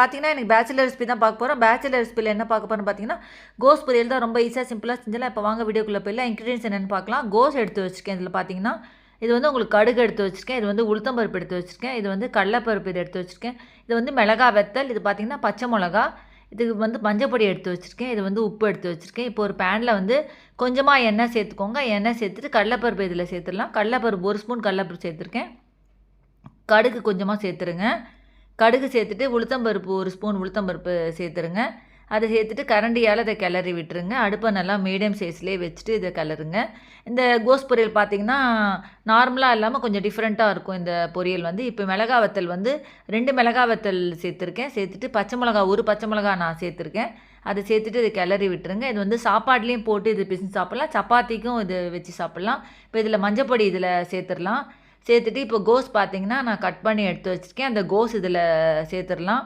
பார்த்தீங்கன்னா எனக்கு bachelor recipe தான் பார்க்க போகிறோம் பேச்சுலர் ரெசிபியில் என்ன பார்க்க போகிறோம் பார்த்தீங்கன்னா கோஸ் பொரியல் தான் ரொம்ப ஈஸியாக சிம்பிளாக செஞ்சலாம் இப்போ வாங்க வீடியோக்குள்ளே போயிடலாம். இன்க்ரீடியன்ஸ் என்னென்னு பார்க்கலாம். கோஸ் எடுத்து வச்சுருக்கேன் இதில் பார்த்தீங்கன்னா இது வந்து உங்களுக்கு கடுகு எடுத்து வச்சுருக்கேன். இது வந்து உளுத்தம்பருப்பு எடுத்து வச்சுருக்கேன். இது வந்து கடலைப்பருப்பு இது எடுத்து வச்சுருக்கேன். இது வந்து மிளகா வெத்தல் இது பார்த்தீங்கன்னா பச்சை மிளகா. இதுக்கு வந்து மஞ்சப்பொடி எடுத்து வச்சுருக்கேன். இது வந்து உப்பு எடுத்து வச்சுருக்கேன். இப்போ ஒரு பேனில் வந்து கொஞ்சமாக எண்ணெய் சேர்த்துக்கோங்க. எண்ணெய் சேர்த்துட்டு கடலைப்பருப்பு இதில் சேர்த்துடலாம். கடலைப்பருப்பு ஒரு ஸ்பூன் கடலைப்பருப்பு சேர்த்துருக்கேன். கடுகு கொஞ்சமாக சேர்த்துருங்க. கடுகு சேர்த்துட்டு உளுத்தம்பருப்பு ஒரு ஸ்பூன் உளுத்தம்பருப்பு சேர்த்துருங்க. அதை சேர்த்துட்டு கரண்டியால் அதை கிளறி விட்டுருங்க. அடுப்பை நல்லா மீடியம் சைஸ்லேயே வச்சுட்டு இதை கிளறுங்க. இந்த கோஸ் பொரியல் பார்த்திங்கன்னா நார்மலாக இல்லாமல் கொஞ்சம் டிஃப்ரெண்ட்டாக இருக்கும் இந்த பொரியல் வந்து. இப்போ மிளகா வத்தல் வந்து ரெண்டு மிளகா வத்தல் சேர்த்துருக்கேன். சேர்த்துட்டு பச்சை மிளகா ஒரு பச்சை மிளகா நான் சேர்த்துருக்கேன். அதை சேர்த்துட்டு இதை கிளறி விட்டுருங்க. இது வந்து சாப்பாட்லேயும் போட்டு இது பிசினு சாப்பிட்லாம். சப்பாத்திக்கும் இது வச்சு சாப்பிட்லாம். இப்போ இதில் மஞ்சப்பொடி இதில் சேர்த்துடலாம். சேர்த்துட்டு இப்போ கோஸ் பார்த்தீங்கன்னா நான் கட் பண்ணி எடுத்து வச்சுருக்கேன். அந்த கோஸ் இதில் சேர்த்துடலாம்.